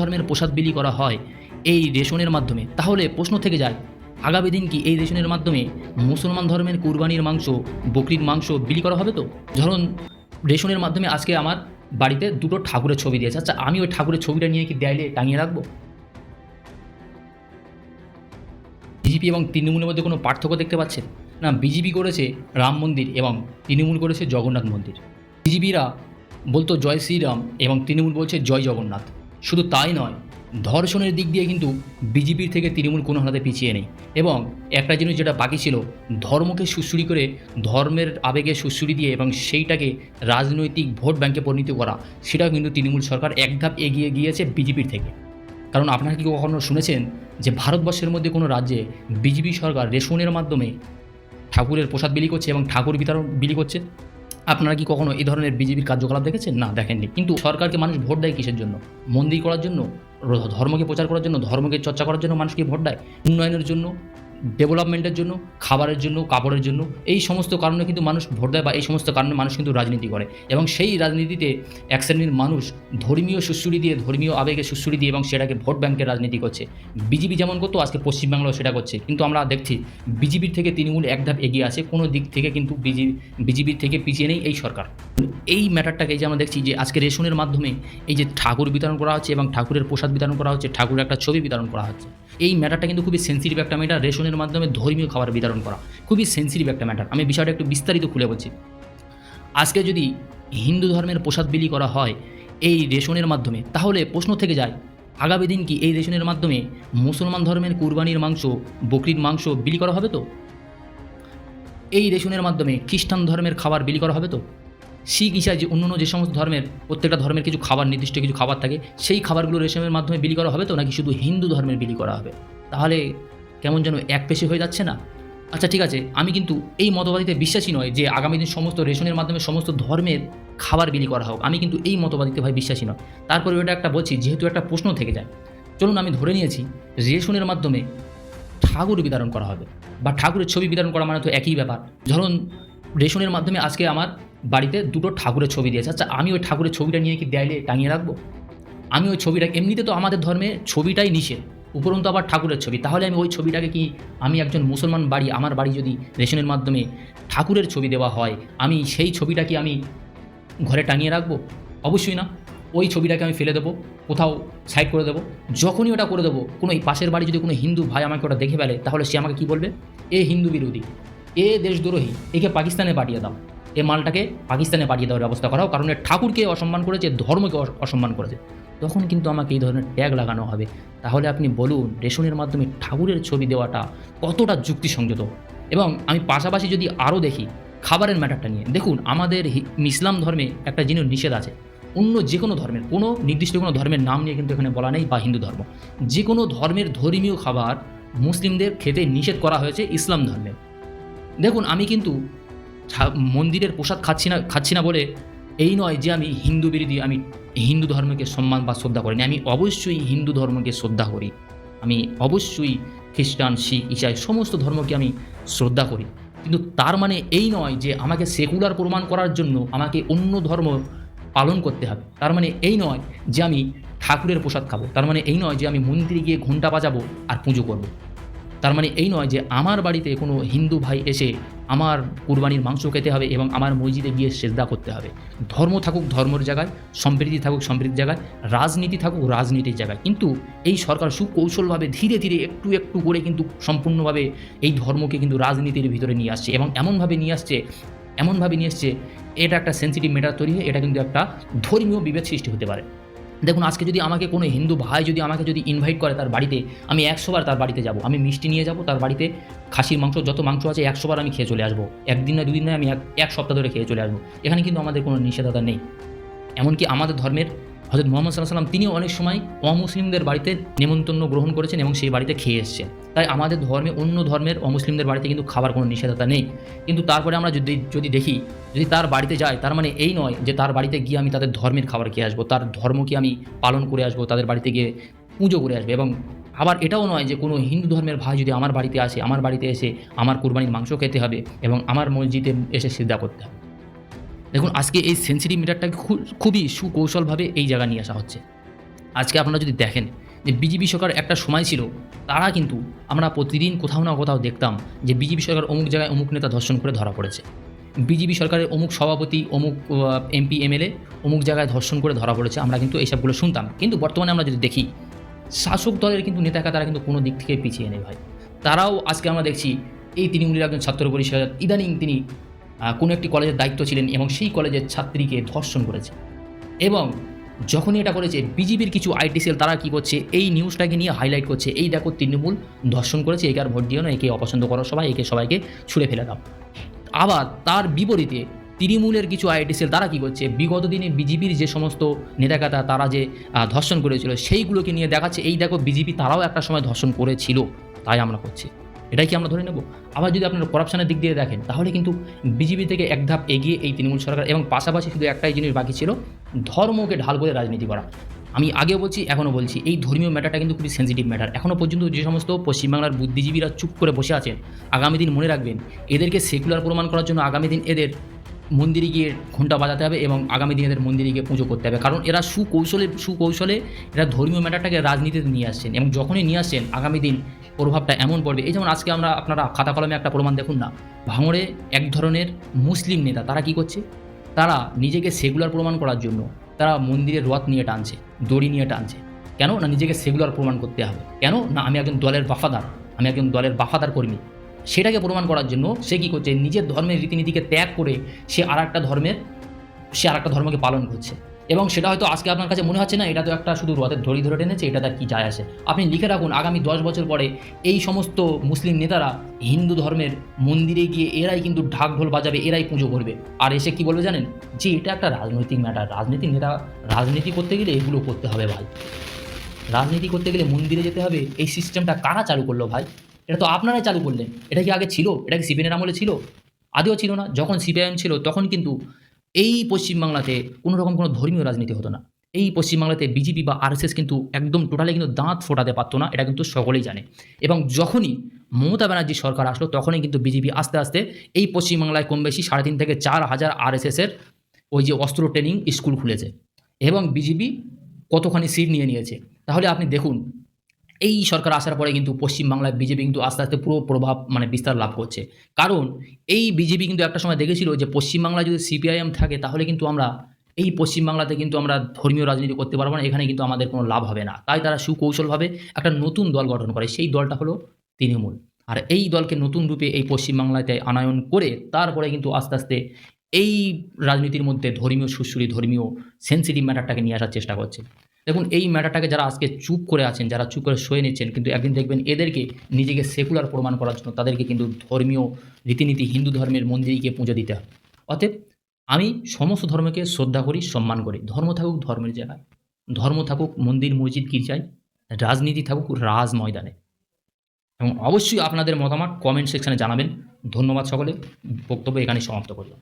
ধর্মের প্রসাদ বিলি করা হয় এই রেশনের মাধ্যমে। তাহলে প্রশ্ন থেকে যায়, আগামী দিন কি এই রেশনের মাধ্যমে মুসলমান ধর্মের কুরবানির মাংস, বকরির মাংস বিলি করা হবে তো? ধরুন, রেশনের মাধ্যমে আজকে আমার বাড়িতে দুটো ঠাকুরের ছবি দিয়েছে। আচ্ছা আমি ওই ঠাকুরের ছবিটা নিয়ে কি দেয়ালে টাঙিয়ে রাখব? বিজেপি এবং তৃণমূলের মধ্যে কোনো পার্থক্য দেখতে পাচ্ছেন? না, বিজেপি করেছে রাম মন্দির এবং তৃণমূল করেছে জগন্নাথ মন্দির। বিজেপিরা বলতো জয় শ্রীরাম এবং তৃণমূল বলছে জয় জগন্নাথ। শুধু তাই নয়, ধর্ষণের দিক দিয়ে কিন্তু বিজেপির থেকে তৃণমূল কোনো হাতে পিছিয়ে নেই। এবং একটা জিনিস যেটা বাকি ছিল, ধর্মকে সুশ্রুড়ি করে, ধর্মের আবেগে সুশ্রুড়ি দিয়ে এবং সেইটাকে রাজনৈতিক ভোট ব্যাংকে পরিণত করা, সেটাও কিন্তু তৃণমূল সরকার এক ধাপ এগিয়ে গিয়েছে বিজেপির থেকে। কারণ আপনারা কি কখনো শুনেছেন যে ভারতবর্ষের মধ্যে কোনো রাজ্যে বিজেপি সরকার রেশনের মাধ্যমে ঠাকুরের প্রসাদ বিলি করছে এবং ঠাকুর বিতরণ বিলি করছে? আপনারা কি কখনো এই ধরনের বিজেপির কার্যকলাপ দেখেছেন? না, দেখেননি। কিন্তু সরকারকে মানুষ ভোট দেয় কিসের জন্য? মন্দির করার জন্য? ধর্মকে প্রচার করার জন্য? ধর্মকে চর্চা করার জন্য মানুষকে ভোট দেয়? উন্নয়নের জন্য? ডেভেলপমেন্টের জন্য, খাবারের জন্য, কাপড়ের জন্য, এই সমস্ত কারণে কিন্তু মানুষ ভোট দেয় বা এই সমস্ত কারণে মানুষ কিন্তু রাজনীতি করে। এবং সেই রাজনীতিতে এক শ্রেণির মানুষ ধর্মীয় সুশ্রুড়ি দিয়ে, ধর্মীয় আবেগে সুশ্রুড়ি দিয়ে এবং সেটাকে ভোট ব্যাংকের রাজনীতি করছে। বিজেপি যেমন করতো, আজকে পশ্চিমবাংলাও সেটা করছে। কিন্তু আমরা দেখছি বিজেপির থেকে তৃণমূল এক ধাপ এগিয়ে আছে, কোনো দিক থেকে কিন্তু বিজেপি বিজেপির থেকে পিছিয়ে নেই এই সরকার। এই ম্যাটারটাকে যে আমরা দেখছি যে আজকে রেশনের মাধ্যমে এই যে ঠাকুর বিতরণ করা হচ্ছে এবং ঠাকুরের প্রসাদ বিতরণ করা হচ্ছে, ঠাকুরের একটা ছবি বিতরণ করা হচ্ছে। এই ম্যাটারটা কিন্তু খুবই সেন্সিটিভ একটা ম্যাটার রেশনের মাধ্যমে ধর্মীয় খাবার বিতরণ করা। খুবই সেন্সিটিভ একটা ম্যাটার আমি বিষয়টা একটু বিস্তারিত খুলে বলছি। আজকে যদি হিন্দু ধর্মের প্রসাদ বিলি করা হয় এই রেশনের মাধ্যমে, তাহলে প্রশ্ন থেকে যায়, আগামী দিন কি এই রেশনের মাধ্যমে মুসলমান ধর্মের কুরবানির মাংস, বকরির মাংস বিলি করা হবে তো? এই রেশনের মাধ্যমে খ্রিস্টান ধর্মের খাবার বিলি করা হবে তো? শিখ ইসা যে অন্য যে সমস্ত ধর্মের, প্রত্যেকটা ধর্মের কিছু খাবার, নির্দিষ্ট কিছু খাবার থাকে, সেই খাবারগুলো রেশমের মাধ্যমে বিলি করা হবে তো? নাকি শুধু হিন্দু ধর্মের বিলি করা হবে? তাহলে কেমন যেন এক পেশে হয়ে যাচ্ছে না? আচ্ছা ঠিক আছে, আমি কিন্তু এই মতবাদিতে বিশ্বাসী নয় যে আগামী দিন সমস্ত রেশনের মাধ্যমে সমস্ত ধর্মের খাবার বিলি করা হোক। আমি কিন্তু এই মতবাদিতে ভাই বিশ্বাসী নয়। তারপরে ওটা একটা বলছি, যেহেতু একটা প্রশ্ন থেকে যায়, চলুন আমি ধরে নিয়েছি, রেশনের মাধ্যমে ঠাকুর বিতরণ করা হবে বা ঠাকুরের ছবি বিতরণ করা মানে তো একই ব্যাপার। ধরুন, রেশনের মাধ্যমে আজকে আমার বাড়িতে দুটো ঠাকুরের ছবি দিয়েছে। আচ্ছা আমি ওই ঠাকুরের ছবিটা নিয়ে কি দেয়ালে টাঙিয়ে রাখব? আমি ওই ছবিটা, এমনিতে তো আমাদের ধর্মে ছবিটাই নিষেধ। উপরন্তু আবার ঠাকুরের ছবি। তাহলে আমি ওই ছবিটাকে কি আমি একজন মুসলমান বাড়ি, আমার বাড়ি যদি রেশনের মাধ্যমে ঠাকুরের ছবি দেওয়া হয়, আমি সেই ছবিটা কি আমি ঘরে টাঙিয়ে রাখব? অবশ্যই না। ওই ছবিটাকে আমি ফেলে দেবো, কোথাও সাইড করে দেবো। যখনই ওটা করে দেবো, কোনো এই পাশের বাড়ি যদি কোনো হিন্দু ভাই আমাকে ওটা দেখে ফেলে, তাহলে সে আমাকে কী বলবে? এ হিন্দু বিরোধী, এ দেশদ্রোহী, একে পাকিস্তানে পাঠিয়ে দাও। এ মালটাকে পাকিস্তানে পাঠিয়ে দেওয়ার ব্যবস্থা করাও, কারণ এ ঠাকুরকে অসম্মান করেছে, ধর্মকে অসম্মান করেছে। তখন কিন্তু আমাকে এই ধরনের ট্যাগ লাগানো হবে। তাহলে আপনি বলুন, রেশনের মাধ্যমে ঠাকুরের ছবি দেওয়াটা কতটা যুক্তিসংযত? এবং আমি পাশাপাশি যদি আরও দেখি, খাবারের ম্যাটারটা নিয়ে। দেখুন, আমাদের ইসলাম ধর্মে একটা জিনিস নিষেধ আছে। অন্য যে কোনো ধর্মের, কোনো নির্দিষ্ট কোনো ধর্মের নাম নিয়ে কিন্তু এখানে বলা নেই বা হিন্দু ধর্ম। যে কোনো ধর্মের ধর্মীয় খাবার মুসলিমদের খেতে নিষেধ করা হয়েছে ইসলাম ধর্মে। দেখুন, আমি কিন্তু মন্দিরের প্রসাদ খাচ্ছি না খাচ্ছি না বলে এই নয় যে আমি হিন্দু বিরোধী, আমি হিন্দু ধর্মকে সম্মান বা শ্রদ্ধা করি না। আমি অবশ্যই হিন্দু ধর্মকে শ্রদ্ধা করি। আমি অবশ্যই খ্রিস্টান, শিখ, ইসাই সমস্ত ধর্মকে আমি শ্রদ্ধা করি। কিন্তু তার মানে এই নয় যে আমাকে সেকুলার প্রমাণ করার জন্য আমাকে অন্য ধর্ম পালন করতে হবে। তার মানে এই নয় যে আমি ঠাকুরের প্রসাদ খাব। তার মানে এই নয় যে আমি মন্দিরে গিয়ে ঘণ্টা বাজাবো আর পুজো করব। তার মানে এই নয় যে আমার বাড়িতে কোনো হিন্দু ভাই এসে আমার কুরবানির মাংস খেতে হবে এবং আমার মসজিদে গিয়ে সেজদা করতে হবে। ধর্ম থাকুক ধর্মের জায়গায়, সম্প্রীতি থাকুক সম্প্রীতির জায়গায়, রাজনীতি থাকুক রাজনীতির জায়গায়। কিন্তু এই সরকার সুকৌশলভাবে ধীরে ধীরে একটু একটু করে কিন্তু সম্পূর্ণভাবে এই ধর্মকে কিন্তু রাজনীতির ভিতরে নিয়ে আসছে এবং এমনভাবে নিয়ে আসছে, এমনভাবে নিয়ে আসছে, এটা একটা সেন্সিটিভ ম্যাটার তৈরি হয়ে এটা কিন্তু একটা ধর্মীয় বিভেদ সৃষ্টি হতে পারে। দেখুন, আজকে যদি আমাকে কোনো হিন্দু ভাই যদি আমাকে যদি ইনভাইট করে তার বাড়িতে, আমি একশোবার তার বাড়িতে যাব। আমি মিষ্টি নিয়ে যাব, তার বাড়িতে খাসির মাংস, যত মাংস আছে একশোবার আমি খেয়ে চলে আসব। একদিন না দুদিন না আমি এক এক সপ্তাহ ধরে খেয়ে চলে আসব। এখানে কিন্তু আমাদের কোনো নিষেধাজ্ঞা নেই। এমনকি আমাদের ধর্মের হজরত মোহাম্মদ সাল্লাহ সাল্লাম তিনিও অনেক সময় অমুসলিমদের বাড়িতে নেমন্তন্ন গ্রহণ করেছেন এবং সেই বাড়িতে খেয়ে এসছেন। তাই আমাদের ধর্মে অন্য ধর্মের অমুসলিমদের বাড়িতে কিন্তু খাবার কোনো নিষেধাজ্ঞা নেই। কিন্তু তারপরে আমরা যদি যদি দেখি, যদি তার বাড়িতে যাই, তার মানে এই নয় যে তার বাড়িতে গিয়ে আমি তাদের ধর্মের খাবার খেয়ে আসব, তার ধর্মকে আমি পালন করে আসব, তাদের বাড়িতে গিয়ে পুজো করে আসবে এবং আবার এটাও নয় যে কোনো হিন্দু ধর্মের ভাই যদি আমার বাড়িতে আসে, আমার বাড়িতে এসে আমার কুরবানির মাংস খেতে হবে এবং আমার মসজিদে এসে সিদ্ধা করতে হবে। দেখুন, আজকে এই সেন্সিটিভ মিটারটাকে খুবই সুকৌশলভাবে এই জায়গা নিয়ে আসা হচ্ছে। আজকে আপনারা যদি দেখেন যে বিজেপি সরকার একটা সময় ছিল, তারা কিন্তু আমরা প্রতিদিন কোথাও না কোথাও দেখতাম যে বিজেপি সরকার অমুক জায়গায় অমুক নেতা ধর্ষণ করে ধরা পড়েছে। বিজেপি সরকারের অমুক সভাপতি, অমুক এমপি, এমএলএ অমুক জায়গায় ধর্ষণ করে ধরা পড়েছে, আমরা কিন্তু এইসবগুলো শুনতাম। কিন্তু বর্তমানে আমরা যদি দেখি, শাসক দলের কিন্তু নেতাকে তারা কিন্তু কোনো দিক থেকে পিছিয়ে নেই ভাই। তারাও আজকে আমরা দেখছি, এই তৃণমূলের একজন ছাত্র পরিষদ, ইদানিং তিনি কোনো একটি কলেজের দায়িত্ব ছিলেন এবং সেই কলেজের ছাত্রীকে ধর্ষণ করেছে। এবং যখনই এটা করেছে বিজেপির কিছু আইটি সেল তারা কি করছে, এই নিউজটাকে নিয়ে হাইলাইট করছে। এই দেখো তৃণমূল ধর্ষণ করেছে, একে আর ভোট দিও না, একে অপছন্দ করো সবাই, একে সবাইকে ছুঁড়ে ফেলে দাও। আবার তার বিপরীতে তৃণমূলের কিছু আইটি সেল তারা কি করছে, বিগত দিনে বিজেপির যে সমস্ত নেতাকাতা তারা যে ধর্ষণ করেছিল, সেইগুলোকে নিয়ে দেখাচ্ছে, এই দেখো বিজেপি তারাও একটা সময় ধর্ষণ করেছিল, তাই আমরা করছি। এটাই কি আমরা ধরে নেব? আবার যদি আপনারা করাপশনের দিক দিয়ে দেখেন, তাহলে কিন্তু বিজেপি থেকে এক ধাপ এগিয়ে এই তৃণমূল সরকার এবং পাশাপাশি শুধু একটাই জিনিস বাকি ছিল, ধর্মকে ঢাল করে রাজনীতি করা। আমি আগেও বলছি, এখনও বলছি, এই ধর্মীয় ম্যাটারটা কিন্তু খুবই সেন্সিটিভ ম্যাটার এখনও পর্যন্ত যে সমস্ত পশ্চিমবাংলার বুদ্ধিজীবীরা চুপ করে বসে আছেন, আগামী দিন মনে রাখবেন, এদেরকে সেকুলার প্রমাণ করার জন্য আগামী দিন এদের মন্দিরে গিয়ে ঘণ্টা বাজাতে হবে এবং আগামী দিনে এদের মন্দিরে গিয়ে পুজো করতে হবে। কারণ এরা সুকৌশলে সুকৌশলে এরা ধর্মীয় ম্যাটারটাকে রাজনীতিতে নিয়ে আসছেন এবং যখনই নিয়ে আসছেন, আগামী দিন প্রভাবটা এমন পড়বে। এই যেমন আজকে আমরা আপনারা খাতা কলমে একটা প্রমাণ দেখুন না। ভাঙড়ে এক ধরনের মুসলিম নেতা তারা কি করছে? তারা নিজেকে সেগুলার প্রমাণ করার জন্য তারা মন্দিরের রথ নিয়ে টানছে, দড়ি নিয়ে টানছে। কেন? না নিজেকে সেগুলার প্রমাণ করতে হবে। কেন? না আমি একজন দলের বাফাদার, আমি একজন দলের বাফাদার কর্মী। সেটাকে প্রমাণ করার জন্য সে কী করছে? নিজের ধর্মের রীতিনীতিকে ত্যাগ করে সে আর একটা ধর্মের, সে আর একটা ধর্মকে পালন করছে। এবং সেটা হয়তো আজকে আপনার কাছে মনে হচ্ছে না, এটা তো একটা শুধু রথের ধরি ধরে টেনেছে এটা তার কী যায় আসে। আপনি লিখে রাখুন, আগামী দশ বছর পরে এই সমস্ত মুসলিম নেতারা হিন্দু ধর্মের মন্দিরে গিয়ে এরাই কিন্তু ঢাক ঢোল বাজাবে, এরাই পুজো করবে। আর এসে কি বলবে জানেন? যে এটা একটা রাজনৈতিক ম্যাটার রাজনীতিক নেতা, রাজনীতি করতে গেলে এগুলো করতে হবে ভাই। রাজনীতি করতে গেলে মন্দিরে যেতে হবে, এই সিস্টেমটা কারা চালু করল ভাই? এটা তো আপনারাই চালু করলেন। এটা কি আগে ছিল? এটা কি সিপিএনের আমলে ছিল? আদেও ছিল না। যখন সিপিআইএম ছিল, তখন কিন্তু এই পশ্চিমবাংলাতে কোনো রকম কোনো ধর্মীয় রাজনীতি হতো না। এই পশ্চিমবাংলাতে বিজেপি বা আরএসএস কিন্তু একদম টোটালি কিন্তু দাঁত ফোটাতে পারতো না, এটা কিন্তু সকলেই জানে। এবং যখনই মমতা ব্যানার্জি সরকার আসলো, তখনই কিন্তু বিজেপি আস্তে আস্তে এই পশ্চিমবাংলায় কম বেশি সাড়ে তিন থেকে চার হাজার আরএসএসের ওই যে অস্ত্র ট্রেনিং স্কুল খুলেছে। এবং বিজেপি কতখানি সিট নিয়ে নিয়েছে। তাহলে আপনি দেখুন এই সরকার আসার পরে কিন্তু পশ্চিমবাংলায় বিজেপি কিন্তু আস্তে আস্তে পুরো প্রভাব মানে বিস্তার লাভ করছে। কারণ এই বিজেপি কিন্তু একটা সময় দেখেছিল যে পশ্চিমবাংলায় যদি সিপিআইএম থাকে তাহলে কিন্তু আমরা এই পশ্চিমবাংলাতে কিন্তু আমরা ধর্মীয় রাজনীতি করতে পারব না, এখানে কিন্তু আমাদের কোনো লাভ হবে না। তাই তারা সুকৌশলভাবে একটা নতুন দল গঠন করে। সেই দলটা হলো তৃণমূল। আর এই দলকে নতুন রূপে এই পশ্চিমবাংলাতে আনয়ন করে তারপরে কিন্তু আস্তে আস্তে এই রাজনীতির মধ্যে ধর্মীয় সুশ্রী ধর্মীয় সেন্সিটিভ ম্যাটারটাকে নিয়ে আসার চেষ্টা করছে। দেখুন, এই ম্যাটারটাকে যারা আজকে চুপ করে আছেন, যারা চুপ করে সয়ে নিচ্ছেন, কিন্তু একদিন দেখবেন এদেরকে নিজেকে সেকুলার প্রমাণ করার জন্য তাদেরকে কিন্তু ধর্মীয় রীতিনীতি, হিন্দু ধর্মের মন্দিরে গিয়ে পুজো দিতে হবে অতএব আমি সমস্ত ধর্মকে শ্রদ্ধা করি, সম্মান করি। ধর্ম থাকুক ধর্মের জায়গায়। ধর্ম থাকুক মন্দির, মসজিদ গির্জায় রাজনীতি থাকুক রাজ ময়দানে। এবং অবশ্যই আপনাদের মতামত কমেন্ট সেকশনে জানাবেন। ধন্যবাদ সকলে। বক্তব্য এখানে সমাপ্ত করলাম।